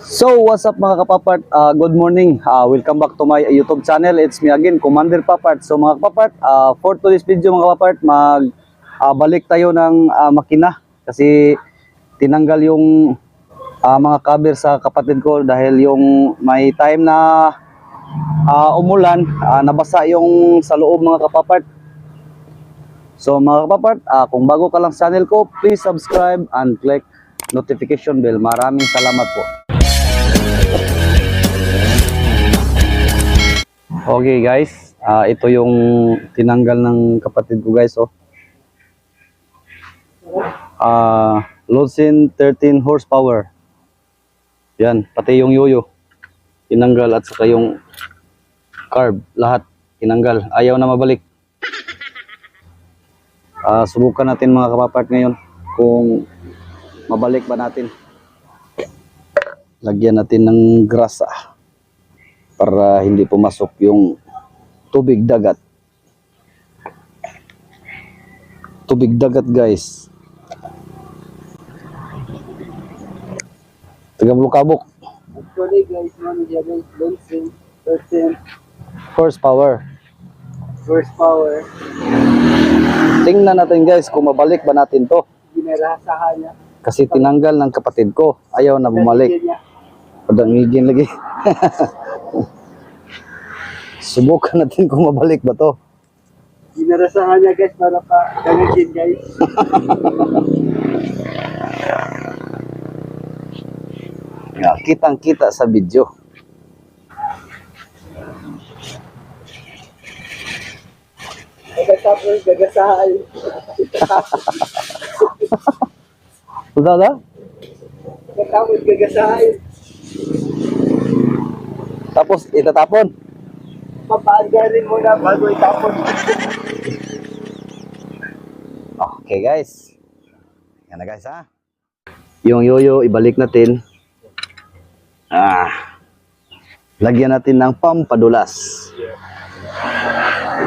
So, what's up mga kapapart? Uh, good morning. Uh, welcome back to my YouTube channel. It's me again, Commander Papart. So mga kapapart, uh, for today's video mga kapapart, mag uh, balik tayo ng uh, makina kasi tinanggal yung uh, mga cover sa kapatid ko dahil yung may time na uh, umulan, uh, nabasa yung sa loob mga kapapart. So mga kapapart, ah, kung bago ka lang sa channel ko, please subscribe and click notification bell. Maraming salamat po. Okay guys, ah, ito yung tinanggal ng kapatid ko guys. Oh. Ah, Lodsin 13 horsepower. Yan, pati yung yoyo. Tinanggal at saka yung carb, lahat tinanggal. Ayaw na mabalik. Ah, subukan natin mga kapapart ngayon kung mabalik ba natin. Lagyan natin ng grasa para hindi pumasok yung tubig dagat. Tubig dagat guys. Taga-bulkabok. Actually guys, guys, Lonsin, 13 Horsepower. horsepower, Tingnan natin guys kung mabalik ba natin to. ginarasahan niya. Kasi tinanggal ng kapatid ko. Ayaw na bumalik. Padangigin lagi. Subukan natin kung mabalik ba to. ginarasahan niya guys, para ka gamitin guys. Nga, kitang kita sa video. Pagkatapos gagasahan. Uda da? Pagkatapos gagasahan. Tapos itatapon. Papaagarin mo na bago itapon. Okay guys. Yan na guys ha. Yung yoyo ibalik natin. Ah. Lagyan natin ng pampadulas.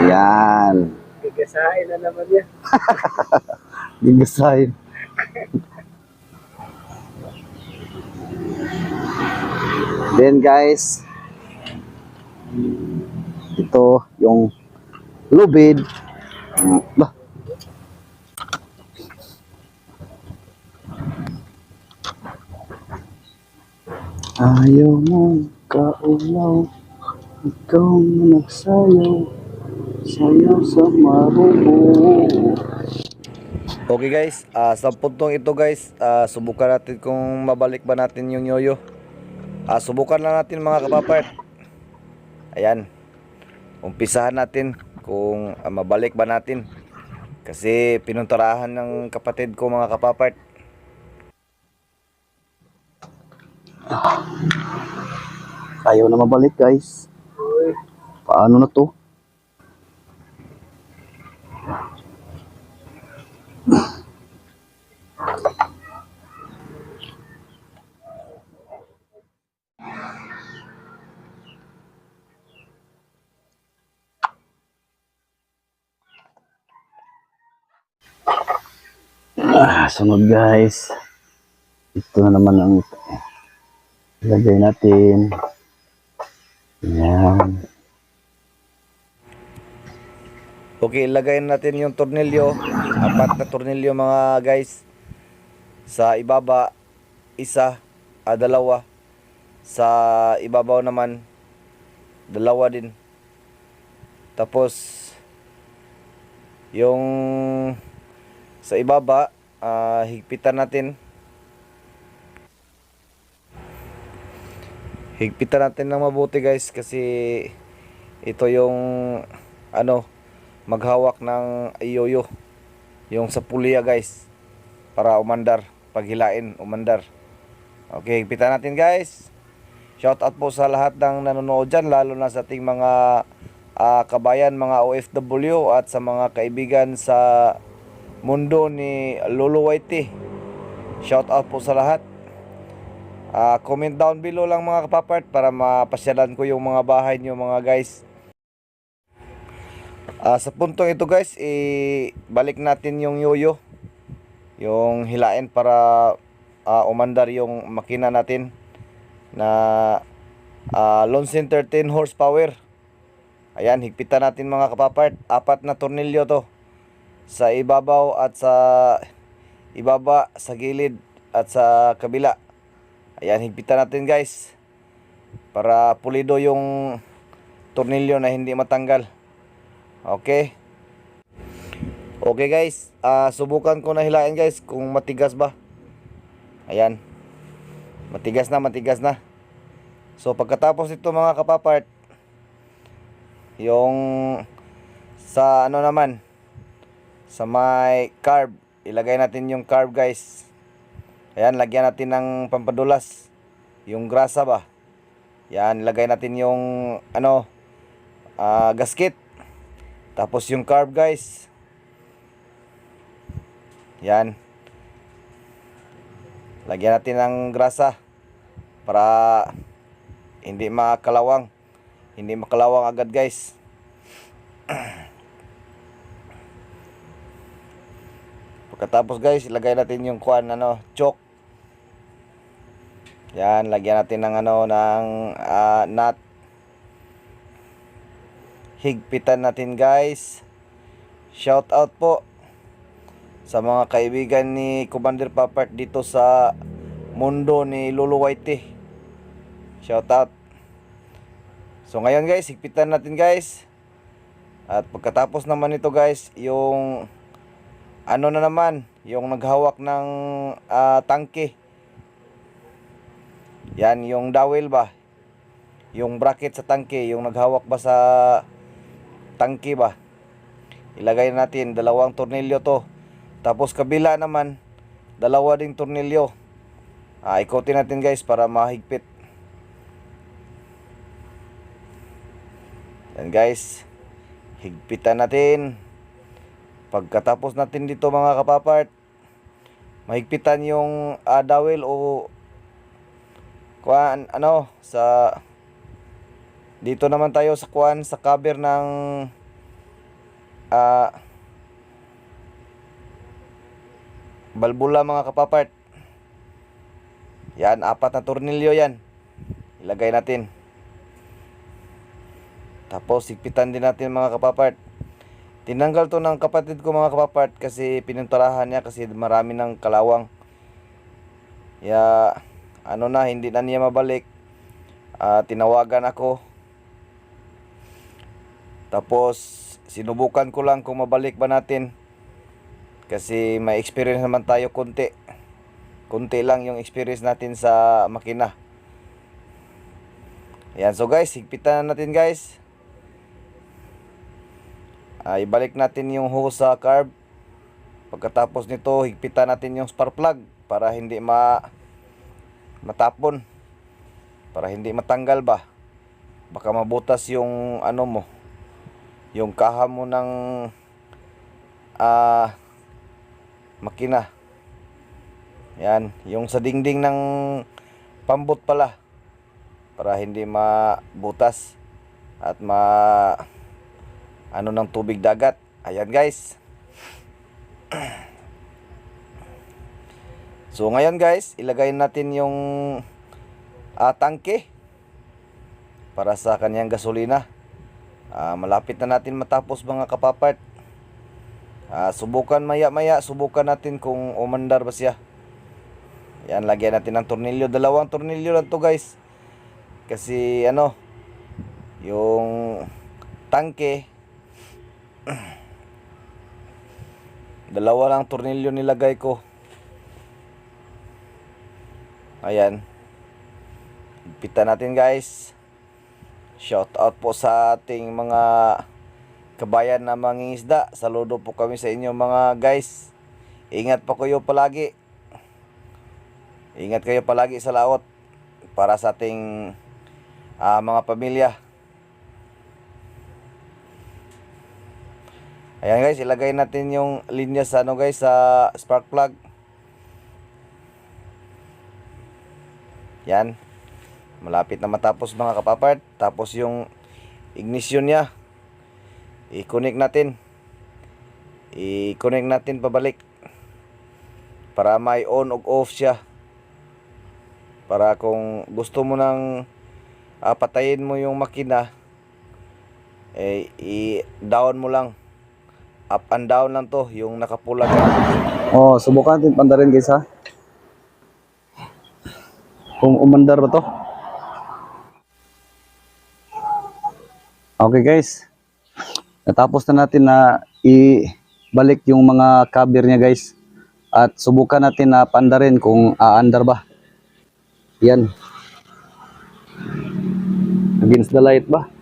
Yan. Gagasahin na naman yan. Gigasahin. Then guys, ito yung lubid. Bah. Ayaw mo kaulaw, ikaw na nagsayaw, sayaw sa marumo. Okay guys, ah sa puntong ito guys, ah, subukan natin kung mabalik ba natin yung yoyo. Ah, subukan lang natin mga kapapart. Ayan. Umpisahan natin kung ah, mabalik ba natin. Kasi pinunturahan ng kapatid ko mga kapapart. Ayaw na mabalik guys. Uy, Paano na to? Ah, sunod guys. Ito na naman ang ilagay natin. Yan. Okay, ilagay natin yung tornilyo. Apat na tornilyo mga guys. Sa ibaba, isa, ah, dalawa. Sa ibabaw naman, dalawa din. Tapos, yung sa ibaba, ah, higpitan natin. Higpitan natin ng mabuti guys kasi ito yung ano maghawak ng iyoyo yung sa pulya guys para umandar paghilain umandar. Okay higpitan natin guys. Shout out po sa lahat ng nanonood dyan lalo na sa ating mga ah, kabayan mga OFW at sa mga kaibigan sa mundo ni Lolo Whitey shout out po sa lahat Ah, comment down below lang mga kapapart para mapasyalan ko yung mga bahay niyo mga guys. Ah, sa puntong ito guys, eh, balik natin yung yoyo. Yung hilain para ah, umandar yung makina natin. na ah, Lonsin 13 horsepower. Ayan, higpitan natin mga kapapart. Apat na tornilyo to. Sa ibabaw at sa ibaba, sa gilid at sa kabila. Ayan, higpitan natin guys. Para pulido yung tornilyo na hindi matanggal. Okay. Okay guys, ah subukan ko na hilain guys kung matigas ba. Ayan. Matigas na, matigas na. So pagkatapos ito mga kapapart, yung sa ano naman, sa may carb, ilagay natin yung carb guys. Ayan, lagyan natin ng pampadulas. Yung grasa ba. Yan, ilagay natin yung ano, ah, gasket. Tapos yung carb guys. Yan. Lagyan natin ng grasa para hindi makalawang. Hindi makalawang agad guys. Pagkatapos guys, ilagay natin yung kuan ano, choke. Yan, lagyan natin ng ano ng ah, nut. Higpitan natin guys. Shout out po sa mga kaibigan ni Commander Papart dito sa mundo ni Lolo Whitey. Shout out. So ngayon guys, higpitan natin guys. At pagkatapos naman ito guys, yung ano na naman, yung naghawak ng ah, tangke. Yan, yung dowel ba? Yung bracket sa tangke, yung naghawak ba sa tangke ba? Ilagay natin, dalawang tornilyo to. Tapos kabila naman, dalawa ding tornilyo. Ah, ikotin natin guys para mahigpit. Yan guys. Higpitan natin. Pagkatapos natin dito mga kapapart, mahigpitan yung dowel o kuan ano sa dito naman tayo sa kuan sa cover ng ah balbula mga kapapart. Yan, apat na tornilyo yan. Ilagay natin. Tapos, sigpitan din natin mga kapapart. Tinanggal to ng kapatid ko mga kapapart kasi pinunturahan niya kasi marami ng kalawang. Ya, ano na, hindi na niya mabalik. Ah, tinawagan ako. Tapos, sinubukan ko lang kung mabalik ba natin. Kasi may experience naman tayo konti. Konti lang yung experience natin sa makina. Yan, so guys, higpitan na natin guys. Ah, ibalik natin yung hose sa carb. Pagkatapos nito, higpitan natin yung spark plug para hindi ma matapon. Para hindi matanggal ba. Baka mabutas yung ano mo. Yung kaha mo ng ah makina. Yan, yung sa dingding ng pambot pala para hindi mabutas at ma ano ng tubig dagat. Ayan guys. So ngayon guys, ilagay natin yung ah, tangke para sa kanyang gasolina. Ah, malapit na natin matapos mga kapapart. Ah, subukan maya-maya, subukan natin kung umandar ba siya. Yan, lagyan natin ng tornilyo. Dalawang tornilyo lang to guys. Kasi ano, yung tangke, dalawa lang tornilyo nilagay ko. Ayan. Higpitan natin guys. Shout out po sa ating mga kabayan na mangingisda. Saludo po kami sa inyo mga guys. Ingat po kayo palagi. Ingat kayo palagi sa laot para sa ating ah, mga pamilya. Ayan guys, ilagay natin yung linya sa ano guys sa spark plug. Yan. Malapit na matapos mga kapapart. Tapos yung ignition niya. I-connect natin. I-connect natin pabalik. Para may on o off siya. Para kung gusto mo nang ah, patayin mo yung makina, eh, i-down mo lang. Up and down lang to, yung nakapula ka. Oh, subukan natin pandarin guys ha. Kung umandar ba to? Okay guys. Natapos na natin na ibalik yung mga cover niya guys. At subukan natin na pandarin kung aandar ba. Yan. Against the light ba?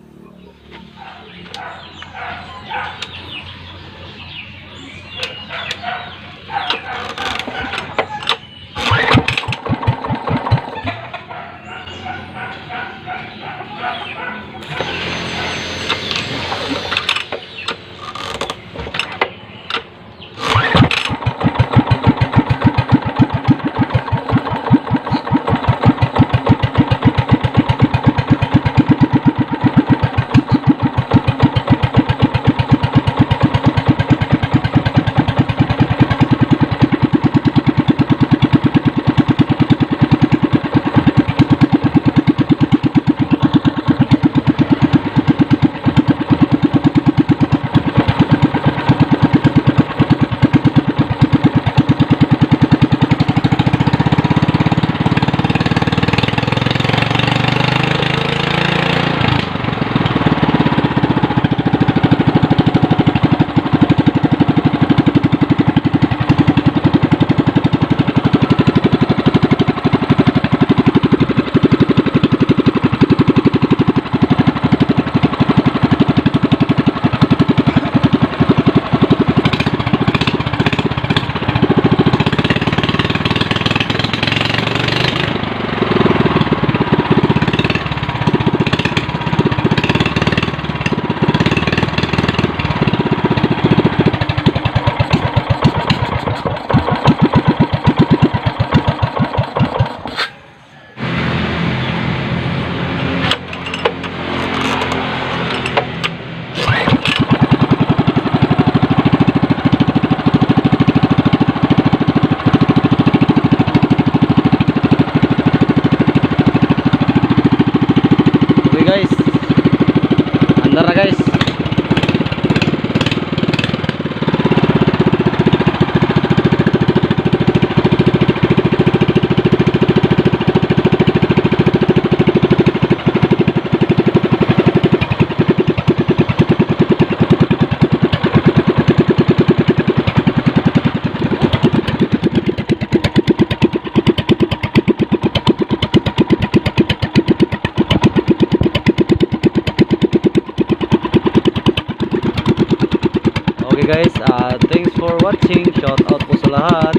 Okay guys, ah thanks for watching. Shout out po sa lahat.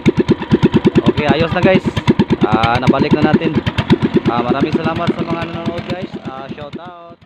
Okay, ayos na guys. Ah nabalik na natin. Ah maraming salamat sa mga nanonood guys. Ah shout out.